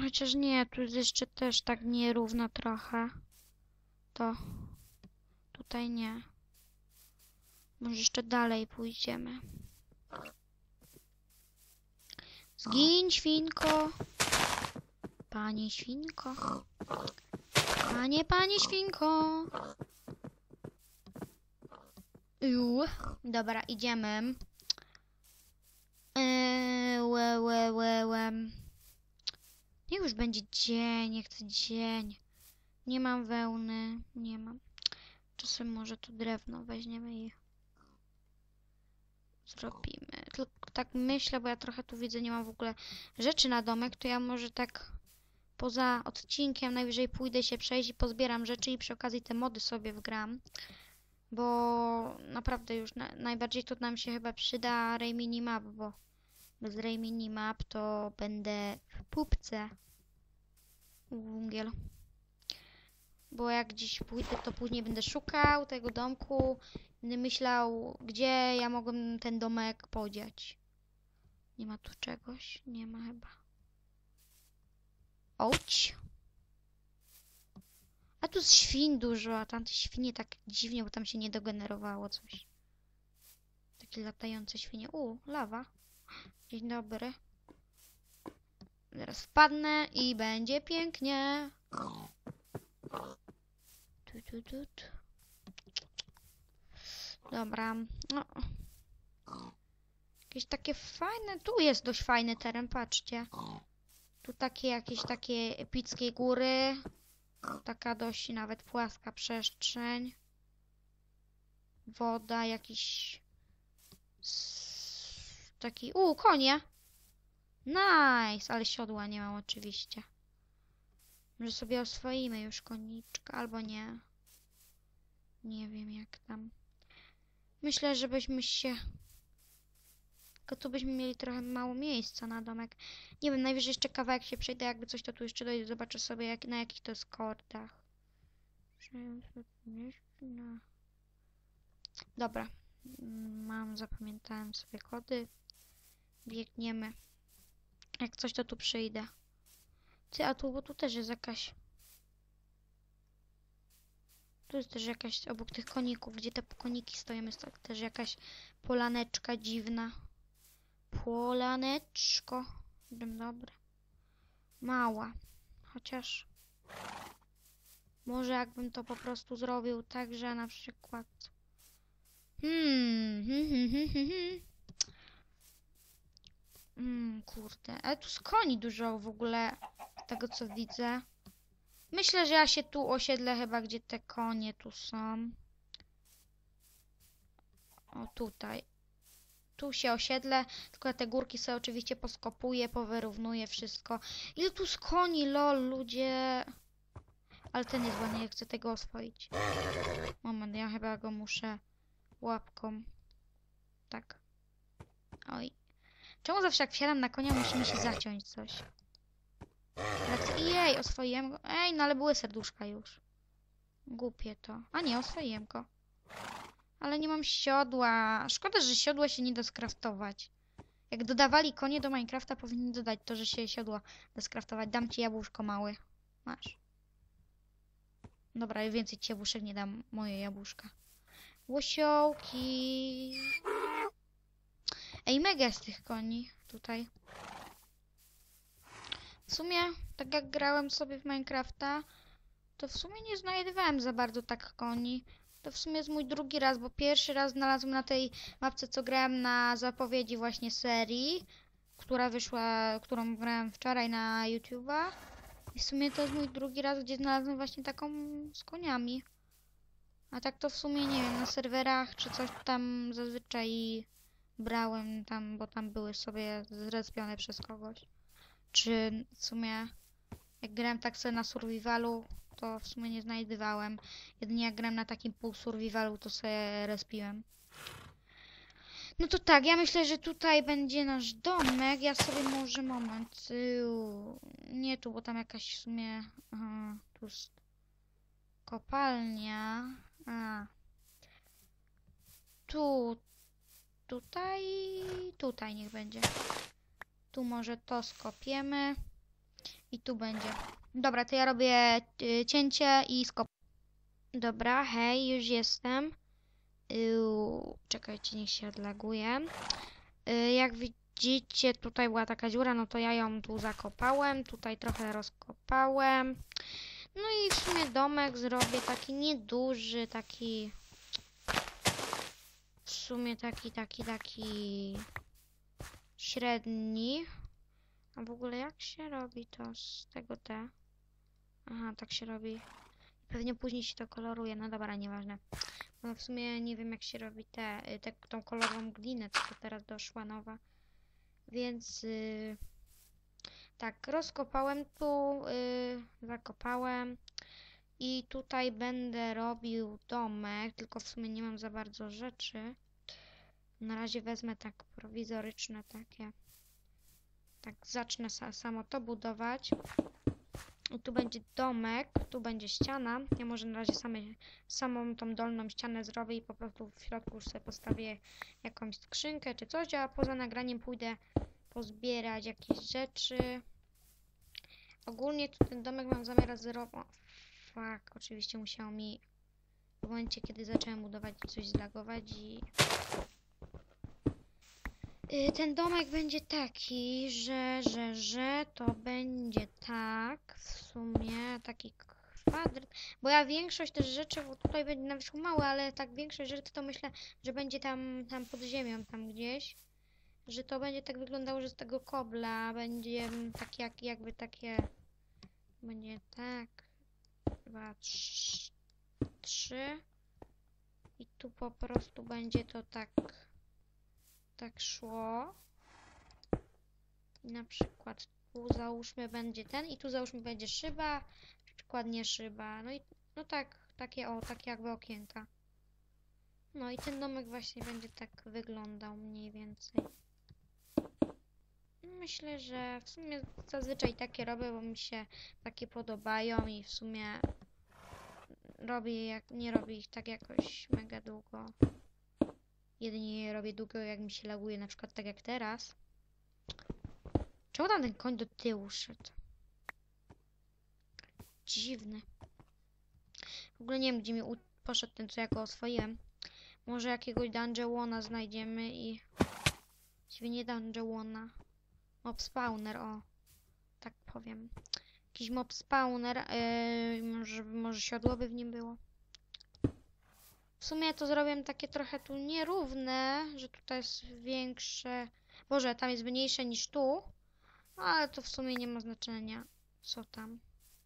Chociaż nie, tu jest jeszcze też tak nierówno trochę. To. Tutaj nie. Może jeszcze dalej pójdziemy. Zgiń, świnko. Panie świnko. Panie, panie świnko. Ju. Dobra, idziemy. Eee, łe, łe, łe, łe. Niech już będzie dzień, jak to dzień. Nie mam wełny, nie mam. Czasem może tu drewno weźmiemy i zrobimy. Tylko tak myślę, bo ja trochę tu widzę, nie mam w ogóle rzeczy na domek, to ja może tak poza odcinkiem najwyżej pójdę się przejść i pozbieram rzeczy i przy okazji te mody sobie wgram. Bo naprawdę już na, najbardziej to nam się chyba przyda Ray Minimap, bo bez Ray Minimap to będę w pupce. Wungiel. Bo jak gdzieś pójdę, to później będę szukał tego domku. Będę myślał, gdzie ja mogłem ten domek podziać. Nie ma tu czegoś? Nie ma chyba. Ouć. A tu świn dużo, a tamte świnie tak dziwnie, bo tam się nie dogenerowało coś. Takie latające świnie. U, lawa. Dzień dobry. Zaraz wpadnę i będzie pięknie. Tu, tu, tu, tu. Dobra. No. Jakieś takie fajne. Tu jest dość fajny teren, patrzcie. Tu takie jakieś takie epickie góry. Taka dość nawet płaska przestrzeń. Woda, jakiś taki. U, konie. Nice, ale siodła nie mam oczywiście. Może sobie oswoimy już koniczka, albo nie. Nie wiem jak tam. Myślę, żebyśmy się... Tylko tu byśmy mieli trochę mało miejsca na domek. Nie wiem, najwyżej jeszcze kawałek się przejdę, jakby coś to tu jeszcze dojdzie. Zobaczę sobie jak, na jakich to jest kordach. Dobra. Mm, Mam, zapamiętałem sobie kody. Biegniemy. Jak coś to tu przyjdę. Ty, a tu, bo tu też jest jakaś... Tu jest też jakaś, obok tych koników, gdzie te koniki stoją, jest tak też jakaś polaneczka dziwna. Polaneczko. Dobry. Mała. Chociaż... Może jakbym to po prostu zrobił tak, że na przykład... Hmm, hmm, hmm, hmm, hmm, hmm. Mm, kurde. Ale tu z koni dużo w ogóle, tego co widzę. Myślę, że ja się tu osiedlę chyba, gdzie te konie tu są. O, tutaj. Tu się osiedlę, tylko te górki sobie oczywiście poskopuję, powyrównuję wszystko. Ile tu z koni, lol, ludzie. Ale ten jest ładny, ja chcę tego oswoić. Moment, ja chyba go muszę łapką. Tak. Oj. Czemu zawsze jak wsiadam na konia musi mi się zaciąć coś? Lecę. Jej, oswoiłem go. Ej, no ale były serduszka już. Głupie to. A nie, oswoiłem go. Ale nie mam siodła. Szkoda, że siodła się nie da skraftować. Jak dodawali konie do Minecrafta, powinni dodać to, że się siodła da skraftować. Dam ci jabłuszko mały. Masz. Dobra, więcej ci jabłuszek nie dam. Moje jabłuszka. Łosiołki. Ej, mega z tych koni tutaj. W sumie, tak jak grałem sobie w Minecrafta, to w sumie nie znajdowałem za bardzo tak koni. To w sumie jest mój drugi raz, bo pierwszy raz znalazłem na tej mapce, co grałem na zapowiedzi właśnie serii, która wyszła, którą grałem wczoraj na YouTube'a. I w sumie to jest mój drugi raz, gdzie znalazłem właśnie taką z koniami. A tak to w sumie nie wiem, na serwerach czy coś tam zazwyczaj brałem tam, bo tam były sobie zrespione przez kogoś. Czy w sumie jak grałem tak sobie na survivalu, to w sumie nie znajdowałem. Jedynie jak grałem na takim pół survivalu, to sobie respiłem. No to tak, ja myślę, że tutaj będzie nasz domek. Ja sobie może moment. Yy, nie tu, bo tam jakaś w sumie. Aha, tu jest kopalnia. A. Tu. Tutaj. Tutaj niech będzie. Tu może to skopiemy. I tu będzie. Dobra, to ja robię y, cięcie i skop. Dobra, hej, już jestem. Yy, czekajcie, niech się odlaguje. Yy, jak widzicie, tutaj była taka dziura, no to ja ją tu zakopałem, tutaj trochę rozkopałem. No i w sumie domek zrobię taki nieduży, taki... W sumie taki, taki, taki... Średni. A w ogóle jak się robi to z tego te? Aha, tak się robi. Pewnie później się to koloruje, no dobra, nieważne. No w sumie nie wiem jak się robi te, y, te tą kolorową glinę, co teraz doszła nowa. Więc y, tak, rozkopałem tu, y, zakopałem i tutaj będę robił domek, tylko w sumie nie mam za bardzo rzeczy. Na razie wezmę tak prowizoryczne takie. Tak, zacznę sa samo to budować. I tu będzie domek, tu będzie ściana. Ja może na razie same, samą tą dolną ścianę zrobię i po prostu w środku już sobie postawię jakąś skrzynkę czy coś, a poza nagraniem pójdę pozbierać jakieś rzeczy. Ogólnie tu ten domek mam zamiar zrobić. Fuck, oczywiście musiało mi w momencie, kiedy zacząłem budować coś zlagować i Y, Ten domek będzie taki, że, że, że to będzie tak, w sumie taki kwadrat, bo ja większość też rzeczy, bo tutaj będzie na wierzchu małe, ale tak większość rzeczy to myślę, że będzie tam, tam pod ziemią, tam gdzieś, że to będzie tak wyglądało, że z tego kobla będzie mm, tak jak, jakby takie, będzie tak, dwa, trz- trzy i tu po prostu będzie to tak tak szło. I na przykład tu załóżmy będzie ten i tu załóżmy będzie szyba, przykładnie szyba. No i no tak, takie o, takie jakby okienka. No i ten domek właśnie będzie tak wyglądał mniej więcej. Myślę, że w sumie zazwyczaj takie robię, bo mi się takie podobają i w sumie robię jak nie robię ich tak jakoś mega długo. Jedynie je robię długo, jak mi się laguje, na przykład tak jak teraz. Czemu tam ten koń do tyłu szedł? Dziwny. W ogóle nie wiem, gdzie mi poszedł ten, co ja go oswoiłem. Może jakiegoś dungeona znajdziemy i... Właściwie nie dungeona. Mob spawner, o. Tak powiem. Jakiś mob spawner. Yy, może, może siodło by w nim było. W sumie to zrobiłem takie trochę tu nierówne, że tutaj jest większe. Boże, tam jest mniejsze niż tu. Ale to w sumie nie ma znaczenia. Co tam?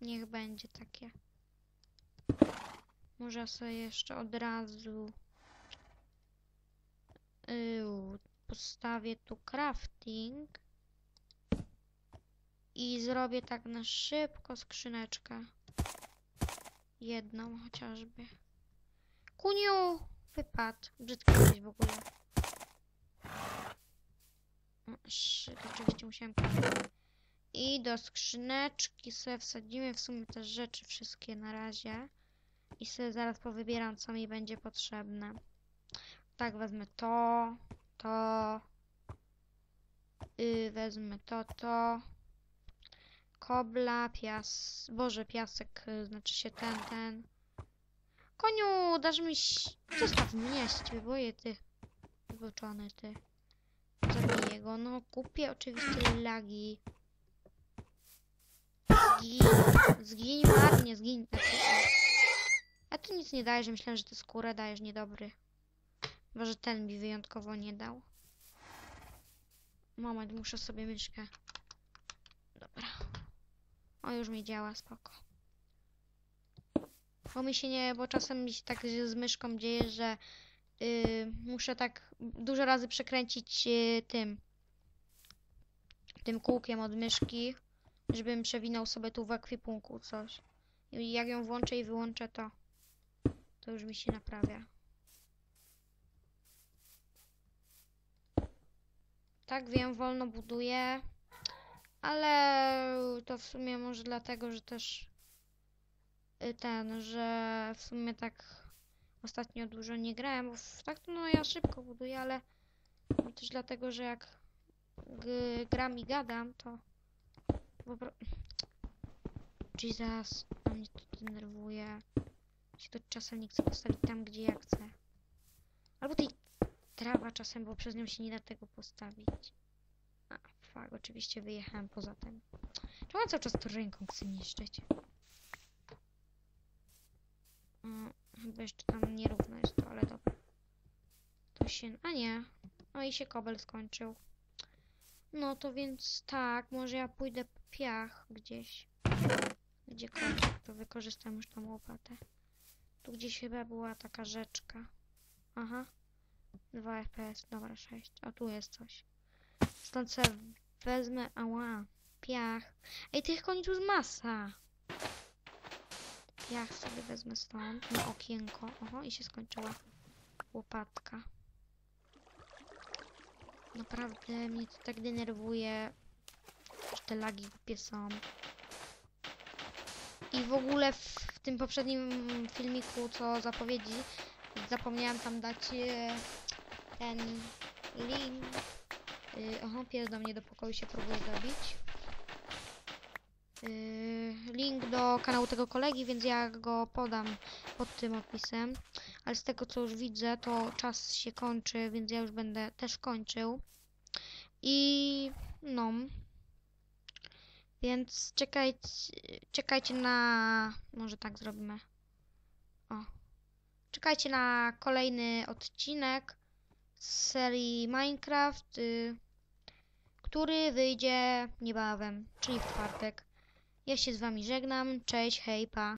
Niech będzie takie. Może sobie jeszcze od razu yy, postawię tu crafting i zrobię tak na szybko skrzyneczkę. Jedną chociażby. Kuniu! Wypadł. Brzydki jesteś w ogóle. Oczywiście musiałem. I do skrzyneczki sobie wsadzimy w sumie te rzeczy wszystkie na razie. I sobie zaraz powybieram, co mi będzie potrzebne. Tak, wezmę to, to. Y, wezmę to, to. Kobla, pias... Boże, piasek, y, znaczy się ten, ten. Koniu, dasz mi... Zostaw mnie, się boję, ty. Wyboczony, ty. Zabiję go. No, kupię oczywiście lagi. Zgin. Zgin ładnie, zgin. A tu nic nie dajesz, myślałem, że ty skórę dajesz, niedobry. Chyba, że ten mi wyjątkowo nie dał. Moment, muszę sobie myszkę. O, już mi działa, spoko. Bo mi się nie, bo czasem mi się tak z myszką dzieje, że y, muszę tak dużo razy przekręcić y, tym tym kółkiem od myszki, żebym przewinął sobie tu w ekwipunku coś. I jak ją włączę i wyłączę, to to już mi się naprawia. Tak, wiem, wolno buduję, ale to w sumie może dlatego, że też y, ten, że w sumie tak ostatnio dużo nie grałem, bo tak to no ja szybko buduję, ale też dlatego, że jak gram i gadam, to po pro... Jesus, mnie to denerwuje. Się to czasem nie chce postawić tam, gdzie ja chcę. Albo tej trawa czasem, bo przez nią się nie da tego postawić. Oczywiście wyjechałem poza tym. Czemu cały czas to ręką chcę niszczyć? Mm, chyba jeszcze tam nierówno jest to, ale dobra. To się... A nie. O i się kobel skończył. No to więc tak, może ja pójdę po piach gdzieś. Gdziekolwiek, to wykorzystam już tą łopatę. Tu gdzieś chyba była taka rzeczka. Aha. 2 FPS, dobra, 6. A tu jest coś. Stąd se wezmę, ała, piach. Ej, tych koni tu jest masa. Piach sobie wezmę stąd, na okienko. Oho, i się skończyła łopatka. Naprawdę mnie to tak denerwuje, że te lagi głupie są. I w ogóle w, w tym poprzednim filmiku, co zapowiedzi, zapomniałam tam dać e, ten link. Yy, oho, pies do mnie do pokoju się próbuje zabić. Yy, link do kanału tego kolegi, więc ja go podam pod tym opisem. Ale z tego co już widzę, to czas się kończy, więc ja już będę też kończył. I no. Więc czekajcie, czekajcie na. Może tak zrobimy. O. Czekajcie na kolejny odcinek serii Minecraft, y, który wyjdzie niebawem, czyli w czwartek. Ja się z wami żegnam. Cześć, hej, pa.